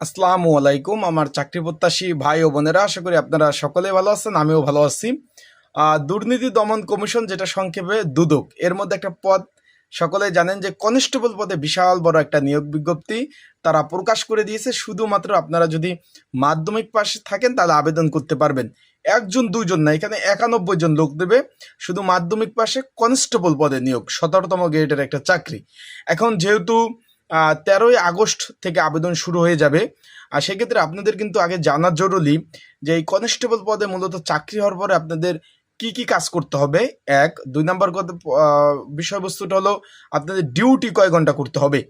আসসালামু আলাইকুম, আমার চাকরি প্রত্যাশী ভাই ও বোনেরা, আশা করি আপনারা সকলে ভালো আছেন, আমিও ভালো আছি। দুর্নীতি দমন কমিশন যেটা সংক্ষেপে দুদক, এর মধ্যে একটা পদ সকলে জানেন যে কনস্টেবল পদে বিশাল বড় একটা নিয়োগ বিজ্ঞপ্তি তারা প্রকাশ করে দিয়েছে, শুধুমাত্র আপনারা যদি মাধ্যমিক পাশে থাকেন তাহলে আবেদন করতে পারবেন। একজন দুজন না, এখানে একানব্বই জন লোক দেবে, শুধু মাধ্যমিক পাশে কনস্টেবল পদে নিয়োগ, সতেরোতম গ্রেডের একটা চাকরি। এখন যেহেতু তেরোই আগস্ট থেকে আবেদন শুরু হয়ে যাবে। আর সেক্ষেত্রে আপনাদের কিন্তু আগে জানা জরুরি যে এই কনস্টেবল পদে মূলত চাকরি হওয়ার পরে আপনাদের কি কি কাজ করতে হবে? এক, দুই নম্বর কথা বিষয়বস্তুটা হলো আপনাদের ডিউটি কয় ঘণ্টা করতে হবে?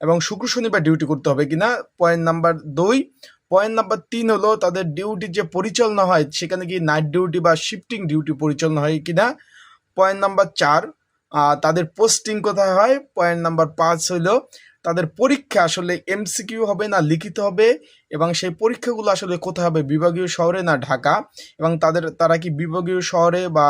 এবং শুক্র, শনিবার ডিউটি করতে হবে কিনা? পয়েন্ট নাম্বার দুই। পয়েন্ট নাম্বার তিন হলো তাদের ডিউটি যে পরিচালনা হয়, সেখানে কি নাইট ডিউটি বা শিফটিং ডিউটি পরিচালনা হয় কিনা? পয়েন্ট নাম্বার চার তাদের পোস্টিং কোথায় হয়? পয়েন্ট নাম্বার পাঁচ হলো তাদের পরীক্ষা আসলে এমসিকিউ হবে না লিখিত হবে এবং সেই পরীক্ষাগুলো আসলে কোথায় হবে? বিভাগীয় শহরে না ঢাকা? এবং তাদের, তারা কি বিভাগীয় শহরে বা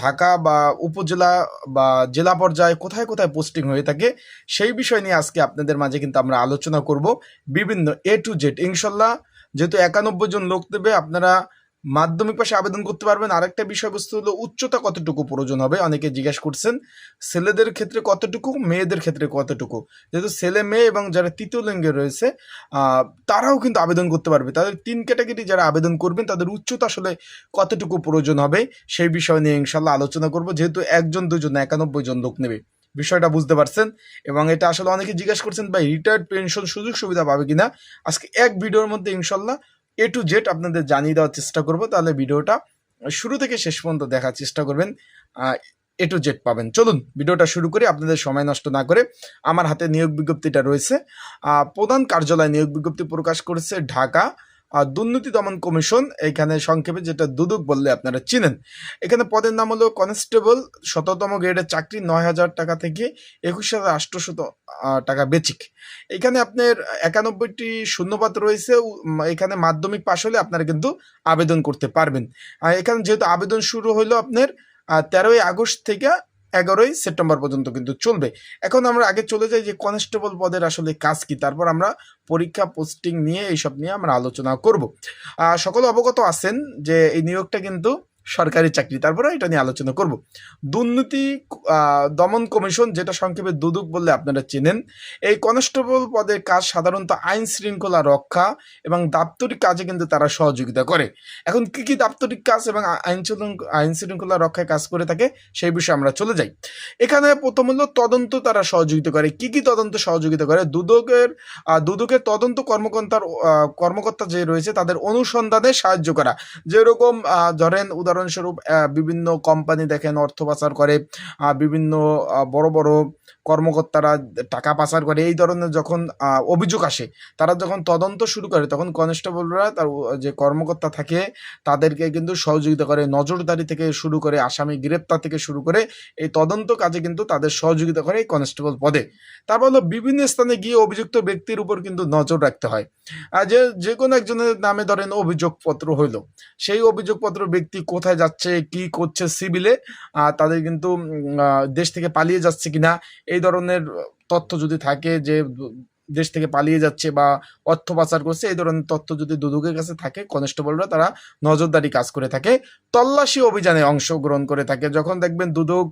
ঢাকা বা উপজেলা বা জেলা পর্যায়ে কোথায় কোথায় পোস্টিং হয়ে থাকে? সেই বিষয় নিয়ে আজকে আপনাদের মাঝে কিন্তু আমরা আলোচনা করব বিভিন্ন এ টু জেড ইনশাল্লাহ যেহেতু একানব্বই জন লোক দেবে, আপনারা মাধ্যমিক পাশে আবেদন করতে পারবেন। আরেকটা বিষয়বস্তু হলো, উচ্চতা কতটুকু প্রয়োজন হবে? অনেকে জিজ্ঞেস করছেন, ছেলেদের ক্ষেত্রে কতটুকু, মেয়েদের ক্ষেত্রে কতটুকু? যেহেতু ছেলে, মেয়ে এবং যারা তৃতীয় লিঙ্গে রয়েছে তারাও কিন্তু আবেদন করতে পারবে। তাদের তিন ক্যাটাগরি যারা আবেদন করবেন, তাদের উচ্চতা আসলে কতটুকু প্রয়োজন হবে, সেই বিষয় নিয়ে ইনশাল্লাহ আলোচনা করব। যেহেতু একজন, দুজন, একানব্বই জন লোক নেবে। বিষয়টা বুঝতে পারছেন? এবং এটা আসলে অনেকে জিজ্ঞেস করছেন, ভাই রিটায়ার্ড পেনশন সুযোগ সুবিধা পাবে কিনা? আজকে এক ভিডিওর মধ্যে ইনশাল্লাহ এ টু জেড আপনাদের জানিয়ে দেওয়ার চেষ্টা করব, তাহলে ভিডিওটা শুরু থেকে শেষ পর্যন্ত দেখার চেষ্টা করবেন এ টু জেড পাবেন। চলুন, ভিডিওটা শুরু করি, আপনাদের সময় নষ্ট না করে। আমার হাতে নিয়োগ বিজ্ঞপ্তিটা রয়েছে। প্রধান কার্যালয় নিয়োগ বিজ্ঞপ্তি প্রকাশ করেছে ঢাকা। দুর্নীতি দমন কমিশন এখানে সংক্ষেপে যেটা দুদক বললে আপনারা চিনেন। এখানে পদের নাম হলো কনস্টেবল, শততম গ্রেডের চাকরি নয় হাজার টাকা থেকে একুশ হাজার আটশোশত টাকা বেচিক। এখানে আপনার একানব্বইটি শূন্যপাত রয়েছে এখানে মাধ্যমিক পাশ হলে আপনারা কিন্তু আবেদন করতে পারবেন। আর এখানে যেহেতু আবেদন শুরু হলো আপনার তেরোই আগস্ট থেকে এগারোই সেপ্টেম্বর পর্যন্ত কিন্তু চলবে। এখন আমরা আগে চলে যাই যে কনস্টেবল পদের আসলে কাজ কি, তারপর আমরা পরীক্ষা পোস্টিং নিয়ে এইসব নিয়ে আমরা আলোচনা করব। সকল অবগত আছেন যে এই নিয়োগটা কিন্তু সরকারি চাকরি তারপরে এটা নিয়ে আলোচনা করব। দুর্নীতি দমন কমিশন যেটা সংক্ষেপে দুদক বললে আপনারা চেনেন, এই কনস্টেবল পদের কাজ সাধারণত আইন শৃঙ্খলা রক্ষা এবং দাপ্তরিক কাজে কিন্তু তারা সহযোগিতা করে। এখন কি কি দাপ্তরিক কাজ এবং আইন আইন শৃঙ্খলা রক্ষায় কাজ করে থাকে সেই বিষয়ে আমরা চলে যাই। এখানে প্রথম হলো তদন্ত তারা সহযোগিতা করে। কি কি তদন্ত সহযোগিতা করে? দুদকের দুদকের তদন্ত কর্মকর্তার কর্মকর্তা যে রয়েছে তাদের অনুসন্ধানে সাহায্য করা। যেরকম ধরেন ধরেন উদাহরণস্বরূপ বিভিন্ন কোম্পানি দেখেন অর্থ পাচার করে বিভিন্ন বড় বড় কর্মকর্তারা টাকা পাচার করে, এই ধরনের যখন অভিযোগ আসে, তারা যখন তদন্ত শুরু করে, তখন কনস্টেবলরা তার যে কর্মকর্তা থাকে, তাদেরকে কিন্তু সহযোগিতা করে, নজরদারি থেকে শুরু করে, আসামি গ্রেপ্তার থেকে শুরু করে, এই তদন্ত কাজে কিন্তু তাদের সহযোগিতা করে এই কনস্টেবল পদে। তারপর হলো বিভিন্ন স্থানে গিয়ে অভিযুক্ত ব্যক্তির উপর কিন্তু নজর রাখতে হয়। আর যে যে কোনো একজনের নামে ধরেন অভিযোগপত্র হইল, সেই অভিযোগপত্র ব্যক্তি কোথায় যাচ্ছে, কি করছে সিভিলে তাদের কিন্তু দেশ থেকে পালিয়ে যাচ্ছে কিনা এই ধরনের তথ্য যদি থাকে যে দেশ থেকে পালিয়ে যাচ্ছে বা অর্থ পাচার করছে, এই ধরনের তথ্য যদি দুদকের কাছে থাকে, কনস্টেবলরা তারা নজরদারি কাজ করে থাকে, তল্লাশি অভিযানে অংশগ্রহণ করে থাকে। যখন দেখবেন দুদক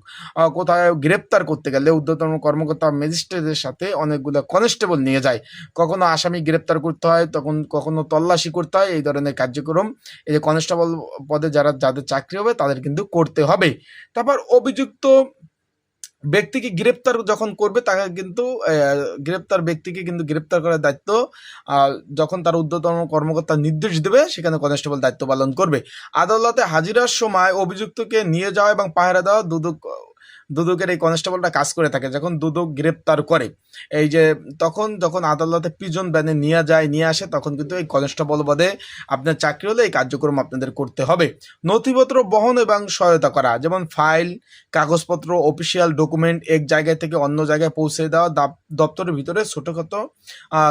কোথায় গ্রেপ্তার করতে গেলে ঊর্ধ্বতন কর্মকর্তা ম্যাজিস্ট্রেটের সাথে অনেকগুলো কনস্টেবল নিয়ে যায়। কখনো আসামি গ্রেপ্তার করতে হয়, তখন কখনো তল্লাশি করতে হয়, এই ধরনের কার্যক্রম এই যে কনস্টেবল পদে যারা, যাদের চাকরি হবে, তাদের কিন্তু করতে হবে। তারপর অভিযুক্ত ব্যক্তিকে গ্রেপ্তার যখন করবে, তাকে কিন্তু গ্রেপ্তার ব্যক্তিকে কিন্তু গ্রেপ্তার করার দায়িত্ব যখন তার ঊর্ধ্বতন কর্মকর্তা নির্দেশ দেবে, সেখানে কনস্টেবল দায়িত্ব পালন করবে। আদালতে হাজিরার সময় অভিযুক্তকে নিয়ে যাওয়া এবং পাহারা দেওয়া দুদক দুদকের এই কনস্টেবলটা কাজ করে থাকে, যখন দুদক গ্রেপ্তার করে, এই যে তখন যখন আদালতে পিজন ব্যানে নিয়ে যায়, নিয়ে আসে, তখন কিন্তু এই কনস্টেবল পদে আপনার চাকরি হলে এই কার্যক্রম আপনাদের করতে হবে। নথিপত্র বহন এবং সহায়তা করা, যেমন ফাইল, কাগজপত্র, অফিসিয়াল ডকুমেন্ট, এক জায়গায় থেকে অন্য জায়গায় পৌঁছে দেওয়া দাপ- দপ্তরের ভিতরে ছোটোখাটো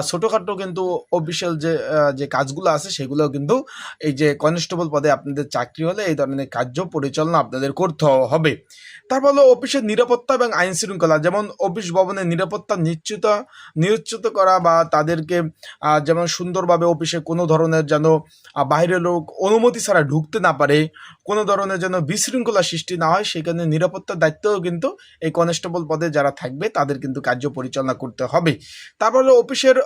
ছোটোখাটো কিন্তু অফিসিয়াল যে যে কাজগুলো আছে সেগুলো কিন্তু এই যে কনস্টেবল পদে আপনাদের চাকরি হলে এই ধরনের কার্য পরিচালনা আপনাদের করতে হবে। তারপর অফিস অফিসের নিরাপত্তা এবং আইন শৃঙ্খলা, যেমন অফিস ভবনের নিরাপত্তা নিশ্চিত নিশ্চিত করা বা তাদেরকে যেমন সুন্দরভাবে অফিসে কোনো ধরনের যেন বাইরের লোক অনুমতি ছাড়া ঢুকতে না পারে, কোনো ধরনের যেন বিশৃঙ্খলা সৃষ্টি না হয়, সেখানে নিরাপত্তার দায়িত্বও কিন্তু এই কনস্টেবল পদে যারা থাকবে, তাদের কিন্তু কার্য পরিচালনা করতে হবে। তারপর অফিসের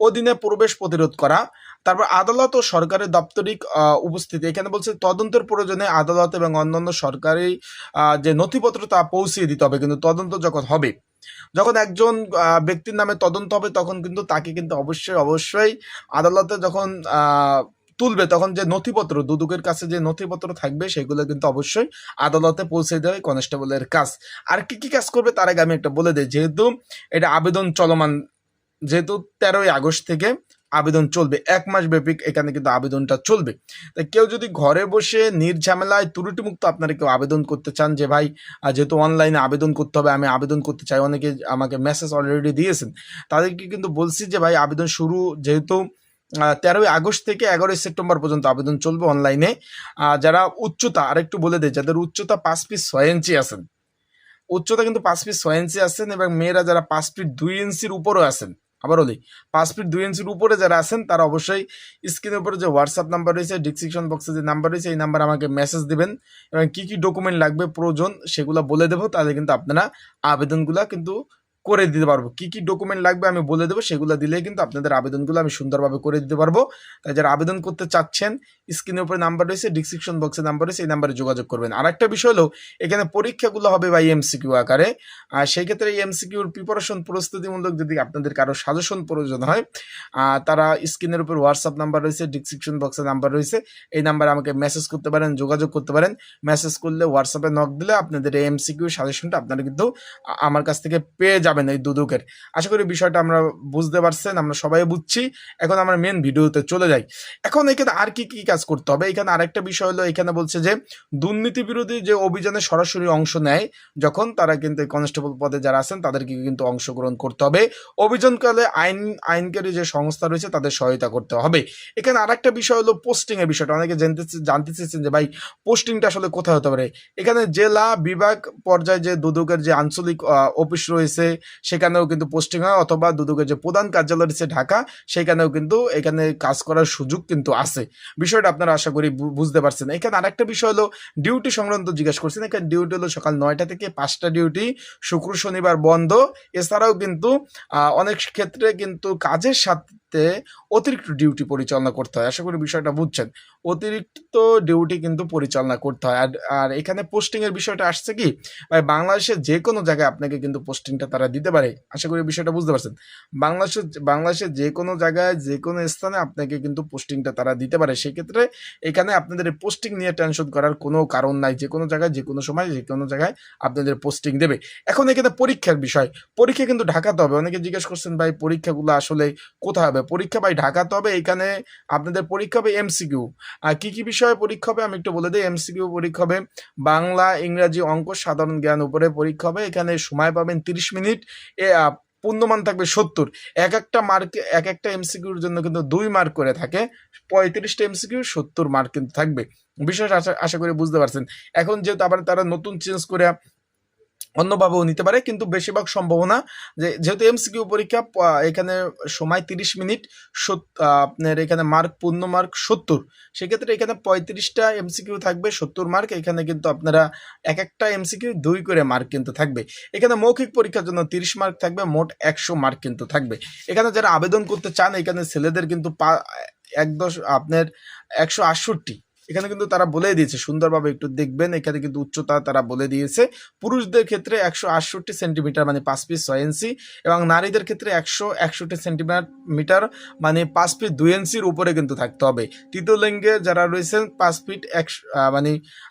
অধীনে প্রবেশ প্রতিরোধ করা তারপর আদালত ও সরকারের দাপ্তরিক উপস্থিতি। এখানে বলছে তদন্তের প্রয়োজনে আদালত এবং অন্যান্য সরকারি যে নথিপত্র তা পৌঁছিয়ে দিতে হবে। কিন্তু তদন্ত যখন হবে, যখন একজন ব্যক্তির নামে তদন্ত হবে, তখন কিন্তু তাকে কিন্তু অবশ্যই অবশ্যই আদালতে যখন তুলবে, তখন যে নথিপত্র, দুদুকের কাছে যে নথিপত্র থাকবে, সেগুলো কিন্তু অবশ্যই আদালতে পৌঁছে দেওয়া কনস্টেবলের কাজ আর কি কি কাজ করবে তার আগে আমি একটা বলে দিই। যেহেতু এটা আবেদন চলমান, যেহেতু তেরোই আগস্ট থেকে আবেদন চলবে। এক মাস ব্যাপী এখানে কিন্তু আবেদনটা চলবে। তাই কেউ যদি ঘরে বসে নির্ঝামেলায় ত্রুটিমুক্ত আপনারা কেউ আবেদন করতে চান যে, ভাই যেহেতু অনলাইনে আবেদন করতে হবে, আমি আবেদন করতে চাই। অনেকে আমাকে মেসেজ অলরেডি দিয়েছেন। তাদেরকে কিন্তু বলছি যে, ভাই, আবেদন শুরু যেহেতু তেরোই আগস্ট থেকে এগারোই সেপ্টেম্বর পর্যন্ত আবেদন চলবে অনলাইনে যারা উচ্চতা, আরেকটু বলে দেয় যাদের উচ্চতা পাঁচ পিস ছয় ইঞ্চি আছেন, উচ্চতা কিন্তু পাঁচ ফিট ছয় ইঞ্চি আছেন এবং মেয়েরা যারা পাঁচ ফিট দুই ইঞ্চির উপরেও আছেন আবার দিই। পাঁচ ফিট দুই ইঞ্চির উপরে যারা আছেন, তারা অবশ্যই স্ক্রিনের উপরে যে হোয়াটসঅ্যাপ নাম্বার রয়েছে ডিসক্রিপশন বক্সে যে নাম্বার রয়েছে, এই নাম্বার আমাকে মেসেজ দেবেন এবং কী কী ডকুমেন্ট লাগবে, প্রয়োজন, সেগুলো বলে দেবো। তাহলে কিন্তু আপনারা আবেদনগুলো কিন্তু করে দিতে পারব। কি কি ডকুমেন্ট লাগবে আমি বলে দেবো, সেগুলো দিলে কিন্তু আপনাদের আবেদনগুলো আমি সুন্দরভাবে করে দিতে পারব। তাই যারা আবেদন করতে চাচ্ছেন স্ক্রিনের উপরে নাম্বার রয়েছে ডিসক্রিপশন বক্সে নাম্বার রয়েছে, এই নাম্বারে যোগাযোগ করবেন। আর একটা বিষয় হলো, এখানে পরীক্ষাগুলো হবে বা এমসিকিউ আকারে। আর সেই ক্ষেত্রে এই এমসিকিউর প্রিপারেশন প্রস্তুতিমূলক যদি আপনাদের কারও সাজেশন প্রয়োজন হয় তারা স্ক্রিনের উপর হোয়াটসঅ্যাপ নাম্বার রয়েছে ডিসক্রিপশন বক্সে নাম্বার রয়েছে। এই নাম্বারে আমাকে মেসেজ করতে পারেন, যোগাযোগ করতে পারেন। মেসেজ করলে হোয়াটসঅ্যাপে নক দিলে আপনাদের এই এমসিকিউ সাজেশনটা আপনারা কিন্তু আমার কাছ থেকে পেয়ে যাবেন। এই দুদকের। আশা করি বিষয়টা আমরা বুঝতে পারছেন, আমরা সবাই বুঝছি। এখন আমরা মেন ভিডিওতে চলে যাই। এখন এখানে আর কি কি কাজ করতে হবে? এখানে আরেকটা বিষয় হলো, এখানে বলছে যে দুর্নীতি বিরোধী যে অভিযানে সরাসরি অংশ নেয়, যখন তারা কিন্তু কনস্টেবল পদে যারা আছেন, তাদেরকে কিন্তু অংশগ্রহণ করতে হবে। অভিযানকালে আইন, আইনকারী যে সংস্থা রয়েছে, তাদের সহায়তা করতে হবে। এখানে আরেকটা বিষয় হলো পোস্টিং এর বিষয়টা। অনেকে জানতে জানতে চেয়েছেন যে ভাই পোস্টিংটা আসলে কোথায় হতে পারে? এখানে জেলা বিভাগ পর্যায়ে যে দুদকের যে আঞ্চলিক অফিস রয়েছে সেখানেও কিন্তু পোস্টিং হয়, অথবা দুদকের যে প্রধান কার্যালয় রয়েছে ঢাকা, সেখানেও কিন্তু এখানে কাজ করার সুযোগ কিন্তু আছে। বিষয়টা আপনারা আশা করি বুঝতে পারছেন। এখানে আরেকটা বিষয় হলো ডিউটি সংক্রান্ত জিজ্ঞাসা করছেন। এখানে ডিউটি হলো সকাল নয়টা থেকে পাঁচটা ডিউটি শুক্র, শনিবার বন্ধ। এছাড়াও কিন্তু অনেক ক্ষেত্রে কিন্তু কাজের সাথে অতিরিক্ত ডিউটি পরিচালনা করতে হয়। আশা করি বিষয়টা বুঝছেন। অতিরিক্ত ডিউটি কিন্তু পরিচালনা করতে হয়। আর আর এখানে পোস্টিং এর বিষয়টা আসছে কি, ভাই বাংলাদেশের যে কোনো জায়গায় আপনাকে কিন্তু পোস্টিংটা তারা দিতে পারে। আশা করি বিষয়টা বুঝতে পারছেন। বাংলাদেশের বাংলাদেশের যে কোনো জায়গায় যে কোনো স্থানে আপনাকে কিন্তু পোস্টিংটা তারা দিতে পারে। সেক্ষেত্রে এখানে আপনাদের পোস্টিং নিয়ে টেনশন করার কোনো কারণ নাই। যে কোনো জায়গায় যে কোনো সময় যে কোনো জায়গায় আপনাদের পোস্টিং দেবে। এখন এখানে পরীক্ষার বিষয়। পরীক্ষা কিন্তু ঢাকাতে হবে। অনেকে জিজ্ঞেস করছেন, ভাই, পরীক্ষাগুলো আসলে কোথায় হবে? পরীক্ষা, ভাই, ঢাকাতে হবে। এখানে আপনাদের পরীক্ষা হবে এমসিকিউ কি কি বিষয়ে পরীক্ষা হবে আমি একটু বলে দিই। এমসিকিউ পরীক্ষা হবে, বাংলা, ইংরাজি অঙ্ক, সাধারণ জ্ঞান উপরে পরীক্ষা হবে। এখানে সময় পাবেন তিরিশ মিনিট। এ পূর্ণমান থাকবে সত্তর। এক একটা মার্ক, এক একটা এমসিকিউর জন্য কিন্তু দুই মার্ক করে থাকে। পঁয়ত্রিশটা এমসিকিউ সত্তর মার্ক কিন্তু থাকবে। বিশেষ আশা আশা করি বুঝতে পারছেন। এখন যেহেতু আবার তারা নতুন চেঞ্জ করে অন্যভাবেও নিতে পারে, কিন্তু বেশিরভাগ সম্ভাবনা যে, যেহেতু এমসিকিউ পরীক্ষা এখানে সময় তিরিশ মিনিট আপনার এখানে মার্ক পূর্ণ মার্ক সত্তর। সেক্ষেত্রে এখানে পঁয়ত্রিশটা এমসিকিউ থাকবে, সত্তর মার্ক এখানে কিন্তু আপনারা এক একটা এমসিকিউ দুই করে মার্ক কিন্তু থাকবে। এখানে মৌখিক পরীক্ষার জন্য তিরিশ মার্ক থাকবে, মোট একশো মার্ক কিন্তু থাকবে। এখানে যারা আবেদন করতে চান, এখানে ছেলেদের কিন্তু পা- এক দশ, আপনার একশো আটষট্টি এখানে কিন্তু তারা বলে দিয়েছে, সুন্দরভাবে একটু দেখবেন, এখানে কিন্তু উচ্চতা তারা বলে দিয়েছে। পুরুষদের ক্ষেত্রে একশো আটষট্টি সেন্টিমিটার মানে পাঁচ ফিট ছয় ইঞ্চি এবং নারীদের ক্ষেত্রে একশো একষট্টি সেন্টিমিটার, মিটার মানে পাঁচ ফিট দুই ইঞ্চির উপরে কিন্তু থাকতে হবে। তৃতীয় লিঙ্গে যারা রয়েছেন, পাঁচ ফিট এক মানে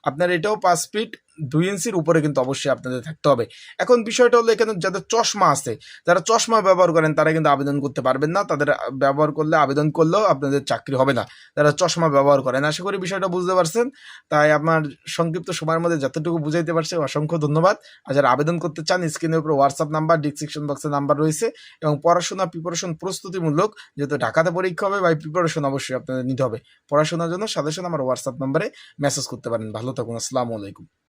আপনার এটাও পাঁচ ফিট দুই ইঞ্চির উপরে কিন্তু অবশ্যই আপনাদের থাকতে হবে। এখন বিষয়টা হলো এখানে যাদের চশমা আছে, যারা চশমা ব্যবহার করেন, তারা কিন্তু আবেদন করতে পারবেন না। তাদের ব্যবহার করলে, আবেদন করলেও আপনাদের চাকরি হবে না। যারা চশমা ব্যবহার করেন, আশা করি বিষয়টা বুঝতে পারছেন। তাই আমার সংক্ষিপ্ত সময়ের মধ্যে যতটুকু বুঝাইতে পারছে, অসংখ্য ধন্যবাদ। আর যারা আবেদন করতে চান, স্ক্রিনের উপর হোয়াটসঅ্যাপ নাম্বার ডিসক্রিপশন বক্সে নাম্বার রয়েছে এবং পড়াশোনা প্রিপারেশন প্রস্তুতিমূলক যেহেতু ঢাকাতে পরীক্ষা হবে বা প্রিপারেশন অবশ্যই আপনাদের নিতে হবে। পড়াশোনার জন্য সাজেশন আমার হোয়াটসঅ্যাপ নাম্বারে মেসেজ করতে পারেন। ভালো থাকুন, আসসালামু আলাইকুম।